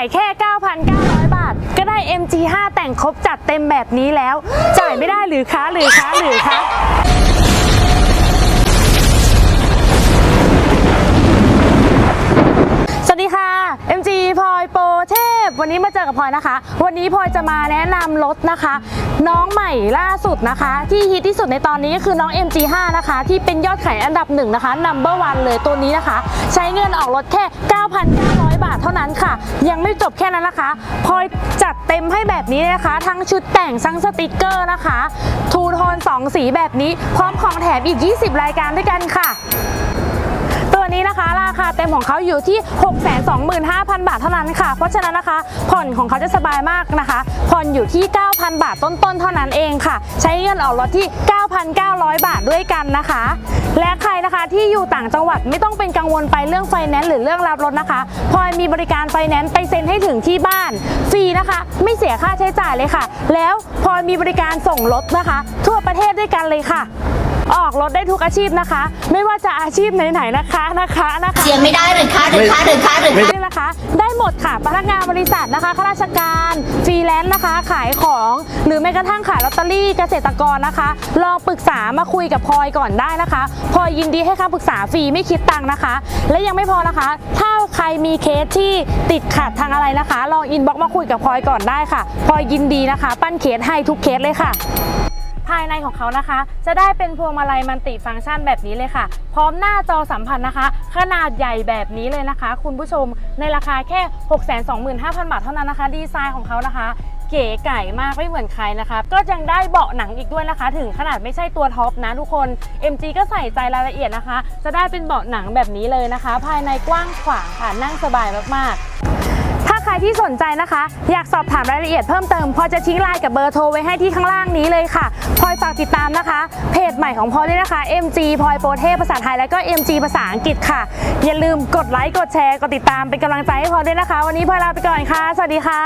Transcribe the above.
ายแค่ 9,900 บาท ก็ได้ MG5 แต่งครบจัดเต็มแบบนี้แล้ว จ่ายไม่ได้หรือคะหรือคะหรือคะ สวัสดีค่ะ MG พลอยโปรเทพ วันนี้มาเจอกับพลอยนะคะ วันนี้พลอยจะมาแนะนำรถนะคะ น้องใหม่ล่าสุดนะคะ ที่ฮิตที่สุดในตอนนี้ก็คือน้อง MG5 นะคะ ที่เป็นยอดขายอันดับหนึ่งนะคะ number one เลยตัวนี้นะคะ ใช้เงินออกรถแค่ 9,900 บาทเท่านั้นค่ะ ยังไม่จบแค่นั้นนะคะพลอยจัดเต็มให้แบบนี้นะคะ ทั้งชุดแต่งทั้งสติกเกอร์นะคะ ทูโทน2 สีแบบนี้ พร้อมของแถมอีก 20 รายการด้วยกันค่ะตัวนี้นะคะ ราคาเต็มของเขาอยู่ที่ 625,000 บาทเท่านั้นค่ะ เพราะฉะนั้นนะคะ ผ่อนของเขาจะสบายมากนะคะ ผ่อนอยู่ที่ 9,000 บาทต้นๆ เท่านั้นเองค่ะ ใช้เงินออกรถที่ 9,900 บาทด้วยกันนะคะ และใครนะคะที่อยู่ต่างจังหวัดไม่ต้องเป็นกังวลไปเรื่องไฟแนนซ์หรือเรื่องรับรถนะคะ พลอยมีบริการไฟแนนซ์ไปเซ็นให้ถึงที่บ้าน ฟรีนะคะ ไม่เสียค่าใช้จ่ายเลยค่ะ แล้วพลอยมีบริการส่งรถนะคะ ทั่วประเทศด้วยกันเลยค่ะ ออกรถได้ทุกอาชีพนะคะ ไม่ว่าจะอาชีพไหนๆนะคะนะคะนะคะเสียงไม่ได้หรือคะหรือคะหรือคะหรือคะนี่นะคะ ได้หมดค่ะพนักงานบริษัทนะคะข้าราชการฟรีแลนซ์นะคะขายของ หรือแม้กระทั่งขายลอตเตอรี่เกษตรกรนะคะ ลองปรึกษามาคุยกับพลอยก่อนได้นะคะพลอยยินดีให้คำปรึกษาฟรีไม่คิดตังค์นะคะ และยังไม่พอนะคะ ถ้าใครมีเคสที่ติดขัดทางอะไรนะคะ ลองอินบ็อกซ์มาคุยกับพลอยก่อนได้ค่ะพลอยยินดีนะคะ ปั้นเคสให้ทุกเคสเลยค่ะ ภายในของเขานะคะ จะได้เป็นพวงมาลัยมันติฟังก์ชันแบบนี้เลยค่ะ พร้อมหน้าจอสัมผัสนะคะ ขนาดใหญ่แบบนี้เลยนะคะ คุณผู้ชมในราคาแค่ 625,000 บาทเท่านั้นนะคะ ดีไซน์ของเขานะคะเก๋ไก่มากไม่เหมือนใครนะคะ ก็ยังได้เบาะหนังอีกด้วยนะคะ ถึงขนาดไม่ใช่ตัวท็อปนะทุกคน MG ก็ใส่ใจรายละเอียดนะคะ จะได้เป็นเบาะหนังแบบนี้เลยนะคะ ภายในกว้างขวางค่ะนั่งสบายมากๆถ้าใค ใครที่สนใจนะคะ อยากสอบถามรายละเอียดเพิ่มเติมพอจะทิ้งไลน์กับเบอร์โทรไว้ให้ที่ข้างล่างนี้เลยค่ะพลอยฝากติดตามนะคะ เพจใหม่ของพลอยด้วยนะคะ MG พลอยโปรเทศภาษาไทยและก็ MG ภาษาอังกฤษค่ะ อย่าลืมกดไลค์กดแชร์กดติดตามเป็นกำลังใจให้พลอยด้วยนะคะ วันนี้พลอยลาไปก่อนค่ะ สวัสดีค่ะ